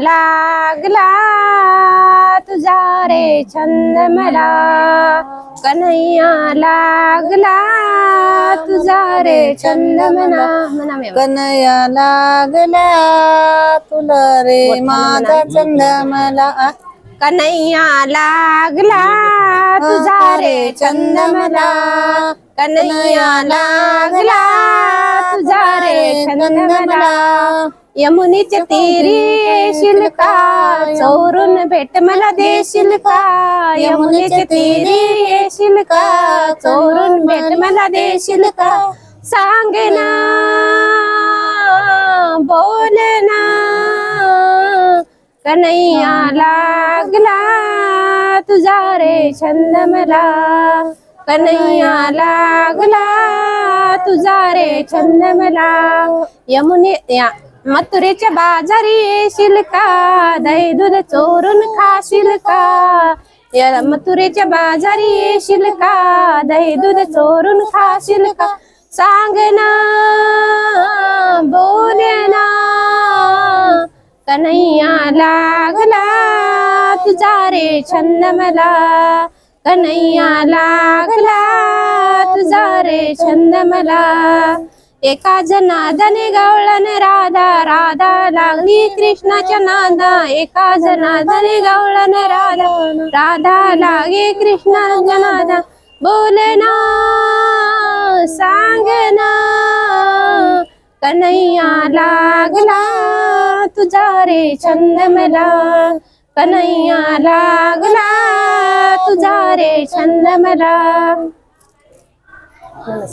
लागला. तुझा रे छंद मला कन्हैया लागला. तुझा रे छंद म्हणा म्हणा मी कनया लागला. तुला रे माझा चंद मला. कन्हैया लागला. तुझा रे छंद मला कन्हैया लागला. तुझा रे छंद मला. यमुनीच्या तीरी येशील का? चोरून भेट मला देशील का? यमुनीच्या तीरी येशील का? चोरून भेट मला देशील का? सांग ना बोल ना कन्हैया लागला तुझा रे छंद मला. कन्हैया लागला तुझा रे छंद मला. यमुने या मथुरेच्या बाजारी येशील का दही दूध चोरून खाशील का या मथुरेच्या बाजारी येशील का दही दूध चोरून खाशील का सांग ना बोल ना कन्हैया लागला तुझा रे छंद मला. कन्हैया लागला तुझा रे छंद मला. एका जनादने गवळण राधा राधा लागली कृष्णाच्या नादा. एका जनादने गवळण राधा राधा लागे कृष्णाच्या नादा. बोल ना सांग ना कन्हैया लागला तुझा रे छंद मला. कन्हैया लागला तुझा रे छंद मला.